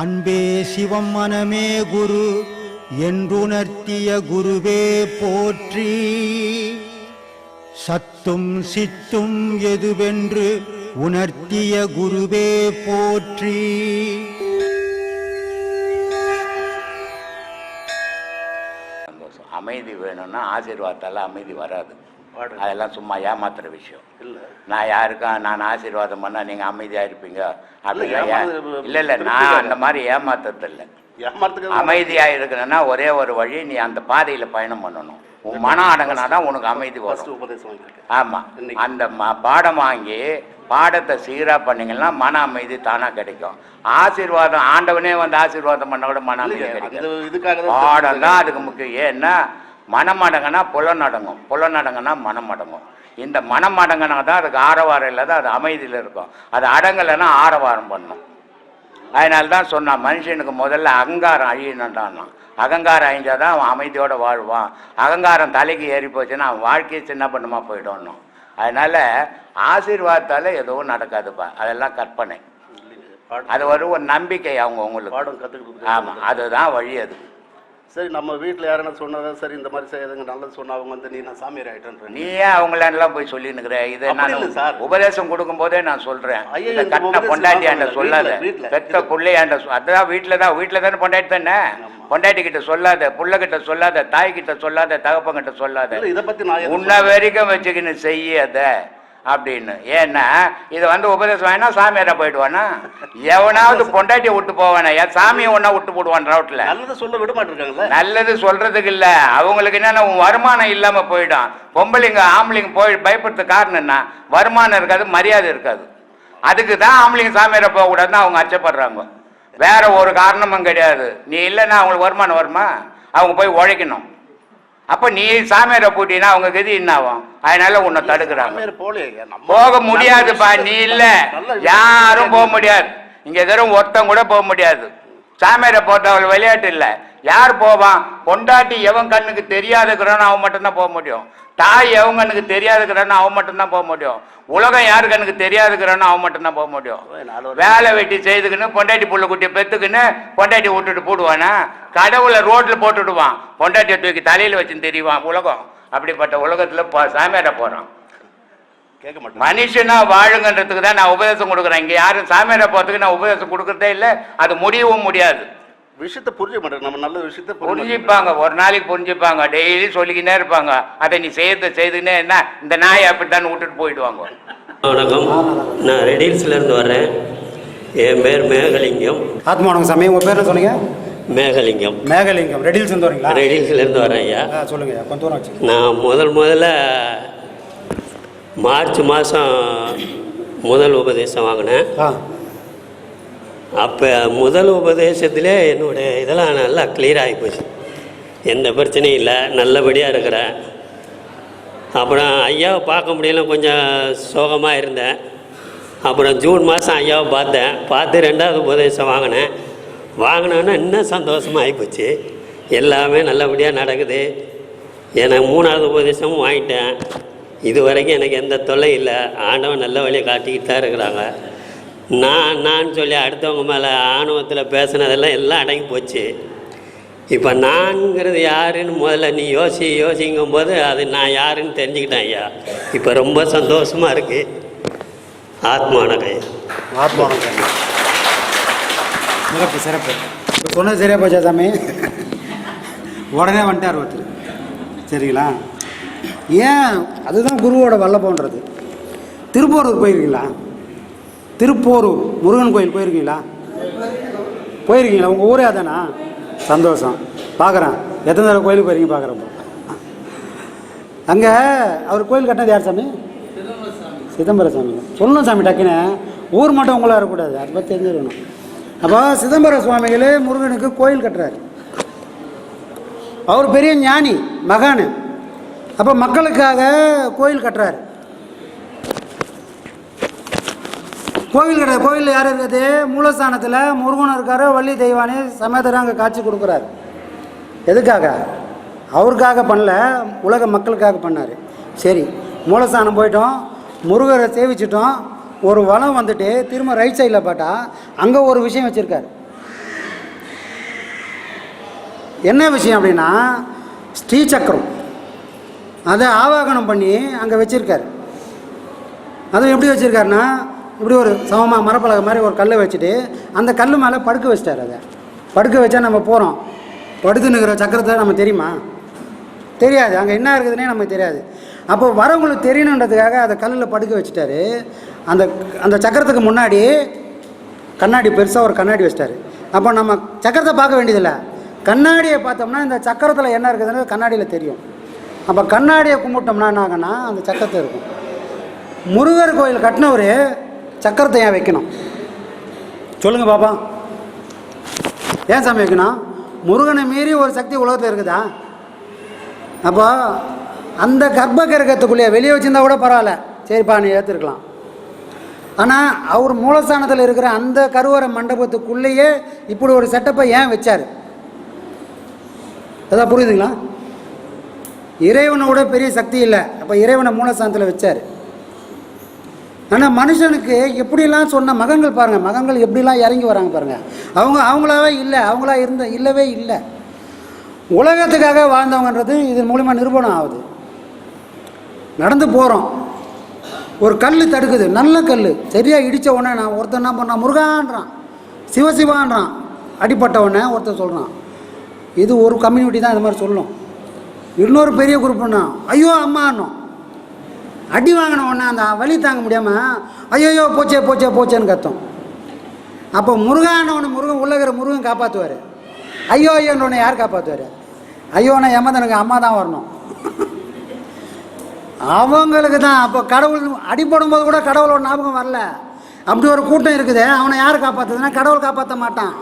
அன்பே சிவம் மனமே குரு என்றுணர்த்திய குருவே போற்றி. சத்தும் சித்தும் எதுவென்று உணர்த்திய குருவே போற்றி. அமைதி வேணும்னா ஆசீர்வாதத்தால் அமைதி வராது. அதெல்லாம் சும்மா ஏமாத்துற விஷயம். இல்ல. நான் யாருக்கும் நான் ஆசீர்வாதம் பண்ணால் நீங்கள் அமைதியாக இருப்பீங்க? அப்படிலாம் இல்ல, இல்லை நான் அந்த மாதிரி ஏமாத்துறது இல்லை ஏமாத்துக்கு அமைதியாக இருக்கணும்னா ஒரே ஒரு வழி நீ அந்த பாதையில் பயணம் பண்ணணும். உன் மனம் அடங்கினா தான் உனக்கு அமைதி வரும். ஆமாம். அந்த பாடம் வாங்கி பாடத்தை சீராக பண்ணீங்கன்னா மன அமைதி தானாக கிடைக்கும். ஆசீர்வாதம் ஆண்டவனே வந்து ஆசீர்வாதம் பண்ண கூட மன அமைதி கிடைக்கும் பாடம் தான் அதுக்கு முக்கியம். ஏன்னா மனம் அடங்கினா புலன் அடங்கும் புலன் அடங்கினா மனம் அடங்கும் இந்த மனம் அடங்கினா தான் அதுக்கு ஆரவாரம் இல்லாத அது அமைதியில் இருக்கும். அது அடங்கலைன்னா ஆரவாரம் பண்ணும். அதனால தான் சொன்னான் மனுஷனுக்கு முதல்ல அகங்காரம் அழியணுன்றான் அகங்காரம் அழிஞ்சாதான் தான் அவன் அமைதியோடு வாழ்வான். அகங்காரம் தலைக்கு ஏறி போச்சுன்னா அவன் வாழ்க்கையை சின்ன பண்ணுமா போயிடணும் அதனால ஆசீர்வாதத்தால் எதுவும் நடக்காதுப்பா. அதெல்லாம் கற்பனை. அது ஒரு ஒரு நம்பிக்கை அவங்க உங்களுக்கு. ஆமாம் அதுதான் வழி அது. சரி நம்ம வீட்டில் யாருன்னா சொன்னதா சரி இந்த மாதிரி செய்யுதுங்க நல்லது சொன்னா அவங்க வந்து நீ நான் சாமியார் ஆயிட்டேன்றேன் நீ ஏன் அவங்களெல்லாம் போய் சொல்லினுக்கிற இதை நான் சார். உபதேசம் கொடுக்கும் போதே நான் இந்த கட்டின பொண்டாட்டியாண்ட சொல்லாத. பெத்த பிள்ளையாண்ட அதான் வீட்டில் தான் வீட்டில் தானே பொண்டாட்டி தானே? பொண்டாட்டி கிட்ட சொல்லாத புள்ள கிட்ட சொல்லாத தாய் கிட்ட சொல்லாத தகப்பன் கிட்ட சொல்லாத. இதை பற்றி உன்ன வரைக்கும் வச்சுக்கின்னு செய்யாத. அப்படின்னு. ஏன்னா இதை வந்து உபதேசம் வாங்கினா சாமியாரா போயிடுவானா எவனாவது பொண்டாட்டியை விட்டு போவானா. ஏன் சாமியை ஒன்றா விட்டு போடுவான் ரோட்டில் நல்லதை சொல்ல விட மாட்டிருக்காங்கல்ல நல்லது சொல்றதுக்கு இல்ல. அவங்களுக்கு என்னன்னா வருமானம் இல்லாம போயிடும். பொம்பளைங்க ஆம்பளைங்க போய் பயப்படுறதுக்கு காரணம் என்ன? வருமானம் இருக்காது மரியாதை இருக்காது. அதுக்கு தான் ஆம்பளைங்க சாமியார போக கூடாதுன்னு அவங்க அச்சப்படுறாங்க. வேற ஒரு காரணமும் கிடையாது. நீ இல்லைன்னா அவங்களுக்கு வருமானம் வருமா? அவங்க போய் உழைக்கணும். அப்ப நீ சாமியாரை பூட்டினா அவங்க கதி என்ன ஆகும் அதனால உன்னை தடுக்கிறாங்க. போக முடியாதுப்பா நீ இல்ல. யாரும் போக முடியாது. இங்க எதிரும் ஒருத்தன் கூட போக முடியாது. சாமியாரை போட்டவள் விளையாட்டு இல்ல. யார் போவான்? பொண்டாட்டி எவன் கண்ணுக்கு தெரியாதுக்கிறானோ அவன் மட்டும்தான் போக முடியும். தாய் எவன் கண்ணுக்கு தெரியாதுக்கிறானோ அவன் மட்டும்தான் போக முடியும். உலகம் யார் கண்ணுக்கு தெரியாதுக்கிறானோ அவன் மட்டும்தான் போக முடியும். வேலை வெட்டி செய்துக்கின்னு பொண்டாட்டி புள்ள குட்டியை பெத்துக்குன்னு பொண்டாட்டி விட்டுட்டு போடுவானா? கடவுளை ரோட்ல போட்டுடுவான். பொண்டாட்டியை தூக்கி தலையில வச்சுன்னு தெரியுவான் உலகம். அப்படிப்பட்ட உலகத்துல போ- சாமியார போறான். கேட்க மாட்டேன். மனுஷனா வாழுங்கன்றதுக்கு தான் நான் உபதேசம் கொடுக்குறேன். இங்க யாரும் சாமியாரை போறதுக்கு நான் உபதேசம் கொடுக்கறதே இல்லை. அது முடியவும் முடியாது. விஷயத்தை புரிஞ்ச மாட்டேன். நம்ம நல்ல விஷயத்தை புரிஞ்சு புரிஞ்சுப்பாங்க. ஒரு நாளைக்கு புரிஞ்சுப்பாங்க. டெய்லி சொல்லிக்கினே இருப்பாங்க. அதை நீ செய்யறது செய்துக்கினே என்ன? இந்த நாயை அப்படித்தான் விட்டுட்டு போயிடுவாங்க. வணக்கம். நான் ரெடில்ஸ்லேருந்து வர்றேன். என் பேர் மேகலிங்கம். ஆத்மாவனம் சாமி. உங்கள் பேர் என்ன சொன்னீங்க மேகலிங்கம். மேகலிங்கம். ரெடில்ஸ் இருந்து வரீங்களா? ரெடில்ஸ்லேருந்து வர்றேன் ஐயா. ஆ சொல்லுங்க கொஞ்சம் தூரம் வச்சு நான் முதல் முதல்ல மார்ச் மாதம் முதல் உபதேசம் வாங்கினேன். ஆ. அப்போ முதல் உபதேசத்திலே என்னுடைய இதெல்லாம் நல்லா கிளியர் ஆகி போச்சு. எந்த பிரச்சனையும் இல்லை நல்லபடியாக இருக்கிறேன். அப்புறம் ஐயாவை பார்க்க முடியல கொஞ்சம் சோகமாக இருந்தேன். அப்புறம் ஜூன் மாதம் ஐயாவை பார்த்தேன். பார்த்து ரெண்டாவது உபதேசம் வாங்கினேன். வாங்கினோன்னே இன்னும் சந்தோஷமாக ஆகிப்போச்சு எல்லாமே நல்லபடியாக நடக்குது. எனக்கு மூணாவது உபதேசமும் வாங்கிட்டேன். இது வரைக்கும் எனக்கு எந்த தொல்லை இல்லை. ஆண்டவன் நல்ல வழியை காட்டிக்கிட்டு தான் இருக்கிறாங்க. நான் நான் சொல்லி அடுத்தவங்க மேலே ஆணவத்தில் பேசுனதெல்லாம் எல்லாம் அடங்கி போச்சு. இப்போ நான்ங்கிறது யாருன்னு முதல்ல நீ யோசி யோசிங்கும் போது அது நான் யாருன்னு தெரிஞ்சுக்கிட்டேன் ஐயா. இப்போ ரொம்ப சந்தோஷமாக இருக்குது ஆத்மானக ஐயா சிறப்பு சிறப்பு. இப்போ சொன்னது சரியா போச்சா சாமி? உடனே வந்துட்டார் ஒருத்தர் சரிங்களா? ஏன்? அதுதான் குருவோட வல்லபோன்றது. திருப்பூரூர் போயிருக்கீங்களா? திருப்போரூர் முருகன் கோயில் போயிருக்கீங்களா? போயிருக்கீங்களா? உங்கள் ஊரே அதானா? சந்தோஷம். பார்க்குறேன் எத்தனை தடவை கோயிலுக்கு போயிருக்கீங்க பார்க்குறப்போ அங்கே அவர் கோயில் கட்டினது யார் சாமி? சிதம்பர சாமி. சொல்லணும் சாமி டக்குன்னு. ஊர் மட்டும் உங்களாக இருக்கக்கூடாது. அதை பற்றி தெரிஞ்சிருக்கணும். அப்போ சிதம்பர சுவாமிகளே முருகனுக்கு கோயில் கட்டுறாரு. அவர் பெரிய ஞானி மகான். அப்போ மக்களுக்காக கோயில் கட்டுறாரு. கோவில் கிடையாது கோவிலில் யார் இருக்குது மூலஸ்தானத்தில் முருகன் இருக்கார் வள்ளி தெய்வானே சமேதராக அங்கே காட்சி கொடுக்குறாரு. எதுக்காக? அவருக்காக பண்ணல உலக மக்களுக்காக பண்ணார். சரி மூலஸ்தானம் போயிட்டோம் முருகரை சேவிச்சிட்டோம் ஒரு வளம் வந்துட்டு திரும்ப ரைட் சைடில் பார்த்தா அங்கே ஒரு விஷயம் வச்சுருக்காரு. என்ன விஷயம் அப்படின்னா ஸ்ரீ சக்கரம். அதை ஆவாகனம் பண்ணி அங்கே வச்சுருக்காரு. அதுவும் எப்படி வச்சுருக்காருன்னா இப்படி ஒரு சமமாக மரப்பலகை மாதிரி ஒரு கல்லை வச்சுட்டு அந்த கல் மேலே படுக்க வச்சிட்டாரு அதை. படுக்க வச்சா நம்ம போகிறோம் படுத்து நிற்கிற சக்கரத்தை நம்ம தெரியுமா? தெரியாது. அங்கே என்ன இருக்குதுன்னே நமக்கு தெரியாது. அப்போ வரவங்களுக்கு தெரியணுன்றதுக்காக அதை கல்லில் படுக்க வச்சுட்டாரு. அந்த அந்த சக்கரத்துக்கு முன்னாடி கண்ணாடி பெருசாக ஒரு கண்ணாடி வச்சிட்டாரு. அப்போ நம்ம சக்கரத்தை பார்க்க வேண்டியதில்லை. கண்ணாடியை பார்த்தோம்னா இந்த சக்கரத்தில் என்ன இருக்குதுன்னு கண்ணாடியில் தெரியும். அப்போ கண்ணாடியை கும்பிட்டோம்னா என்ன ஆகுன்னா அந்த சக்கரத்தை இருக்கும். முருகர் கோயில் கட்டினவர் சக்கரத்தை ஏன் வைக்கணும்? சொல்லுங்கள் பாப்பா. ஏன் சாமி வைக்கணும்? முருகனை மீறி ஒரு சக்தி உலகத்தில் இருக்குதா? அப்போ அந்த கர்ப்ப கிரகத்துக்குள்ளேயே வெளியே வச்சிருந்தா கூட பரவாயில்ல. சரிப்பா நீ ஏற்றுருக்கலாம் ஆனால் அவர் மூலஸ்தானத்தில் இருக்கிற அந்த கருவறை மண்டபத்துக்குள்ளேயே இப்படி ஒரு செட்டப்பை ஏன் வச்சார்? அதான் புரியுதுங்களா? இறைவனை விட பெரிய சக்தி இல்லை. அப்போ இறைவனை மூலஸ்தானத்தில் வச்சார். ஆனால் மனுஷனுக்கு எப்படிலாம் சொன்ன மகன்கள் பாருங்கள் மகன்கள் எப்படிலாம் இறங்கி வராங்க பாருங்கள் அவங்க அவங்களாவே இல்லை அவங்களா இருந்த இல்லவே இல்லை. உலகத்துக்காக வாழ்ந்தவங்கன்றது இதன் மூலிமா நிரூபணம் ஆகுது. நடந்து போகிறோம் ஒரு கல் தடுக்குது நல்ல கல் சரியாக இடித்த உடனே நான் ஒருத்தன் என்ன பண்ணான் முருகான்றான். சிவசிவான்றான். அடிப்பட்ட உடனே ஒருத்தன் சொல்கிறான் இது ஒரு கம்யூனிட்டி தான் இது மாதிரி சொல்லும். இன்னொரு பெரிய குரூப்னா ஐயோ அம்மான்னும். அடி வாங்கின உடனே அந்த வலி தாங்க முடியாமல் ஐயோயோ போச்சே போச்சே போச்சேன்னு கத்தோம். அப்போ முருகானவனை முருகன் உள்ளகிற இருக்கிற முருகன் காப்பாற்றுவார் ஐயோ ஐயோன்றவனை யார் காப்பாற்றுவார் ஐயோனா யமதனுக்கு அம்மா தான் வரணும். அவங்களுக்கு தான் அப்போ கடவுள் அடிபடும் போது கூட கடவுளோட ஞாபகம் வரல. அப்படி ஒரு கூட்டம் இருக்குது அவனை யார் காப்பாற்றுதுன்னா கடவுள் காப்பாற்ற மாட்டான்.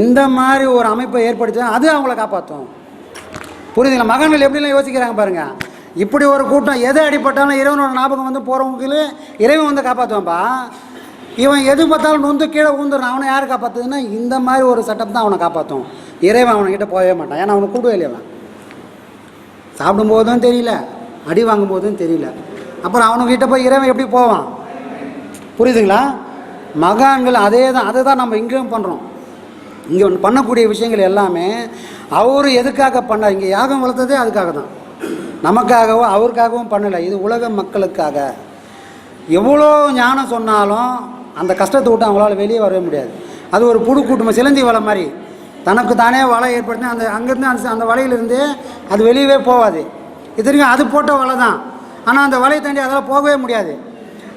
இந்த மாதிரி ஒரு அமைப்பை ஏற்படுத்தி அது அவங்கள காப்பாற்றும் புரியுதுங்களா? மகன்கள் எப்படிலாம் யோசிக்கிறாங்க பாருங்கள் இப்படி ஒரு கூட்டம் எது அடிப்பட்டாலும் இறைவனோட ஞாபகம் வந்து போகிறவங்களுக்கு இறைவன் வந்து காப்பாற்றுவான்ப்பா இவன் எது பார்த்தாலும் நொந்து கீழே ஊந்துடுறான் அவனை யார் காப்பாற்றுதுன்னா இந்த மாதிரி ஒரு சட்டம் தான் அவனை காப்பாற்றும் இறைவன் அவன்கிட்ட போகவே மாட்டான். ஏன்னா அவனை கூடவே இல்லையா? அவன் சாப்பிடும்போதும் தெரியல. அடி வாங்கும்போதும் தெரியல. அப்புறம் அவனுக்கிட்ட போய் இறைவன் எப்படி போவான்? புரியுதுங்களா? மகான்கள் அதே தான். அதை தான் நம்ம இங்கேயும் பண்ணுறோம் இங்கே பண்ணக்கூடிய விஷயங்கள் எல்லாமே அவர் எதுக்காக பண்ணார்? இங்கே யாகம் வளர்த்ததே அதுக்காக தான். நமக்காகவும் அவருக்காகவும் பண்ணலை. இது உலக மக்களுக்காக. எவ்வளோ ஞானம் சொன்னாலும் அந்த கஷ்டத்தை விட்டு அவங்களால வெளியே வரவே முடியாது. அது ஒரு புழு கூட்டம் சிலந்தி வலை மாதிரி. தனக்கு தானே வலை ஏற்படுத்தி அந்த அங்கேருந்து அந்த அந்த வலையிலிருந்து அது வெளியவே போகாது. இத்தனைக்கும் அது போட்ட வலை தான். ஆனால் அந்த வலையை தாண்டி அதெல்லாம் போகவே முடியாது.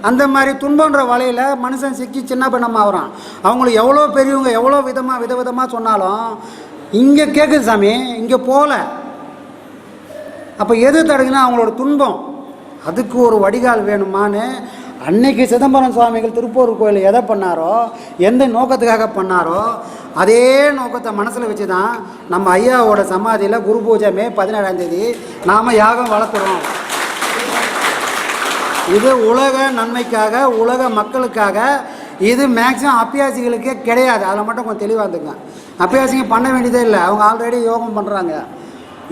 அந்த மாதிரி துன்பன்ற வலையில் மனுஷன் சிக்கி சின்ன பின்னமாக ஆகிறான். அவங்களுக்கு எவ்வளோ பெரியவங்க எவ்வளோ விதமாக விதவிதமாக சொன்னாலும் இங்கே கேட்குது சாமி இங்கே போகல அப்போ எது தடுக்குன்னா அவங்களோட துன்பம். அதுக்கு ஒரு வடிகால் வேணுமான்னு அன்னைக்கு சிதம்பரம் சுவாமிகள் திருப்பூர் கோயில் எதை பண்ணாரோ எந்த நோக்கத்துக்காக பண்ணாரோ அதே நோக்கத்தை மனசில் வச்சு தான் நம்ம ஐயாவோட சமாதியில் குரு பூஜை மே பதினேழாம் தேதி நாம் யாகம் வளர்க்குறோம் இது உலக நன்மைக்காக உலக மக்களுக்காக இது மேக்ஸிமம் அப்பியாசிகளுக்கே கிடையாது. அதில் மட்டும் கொஞ்சம் தெளிவாக இருந்துங்க அப்பியாசிங்க பண்ண வேண்டியதே இல்லை. அவங்க ஆல்ரெடி யோகம் பண்ணுறாங்க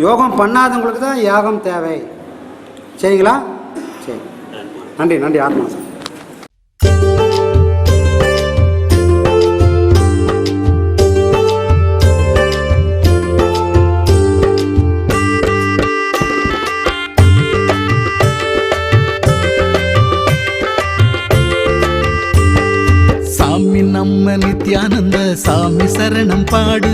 யோகம் பண்ணாதவங்களுக்கு தான் யாகம் தேவை. சரிங்களா? சரி. நன்றி நன்றி ஆத்மா சார். சாமி நம்ம நித்யானந்த சாமி சரணம் பாடு.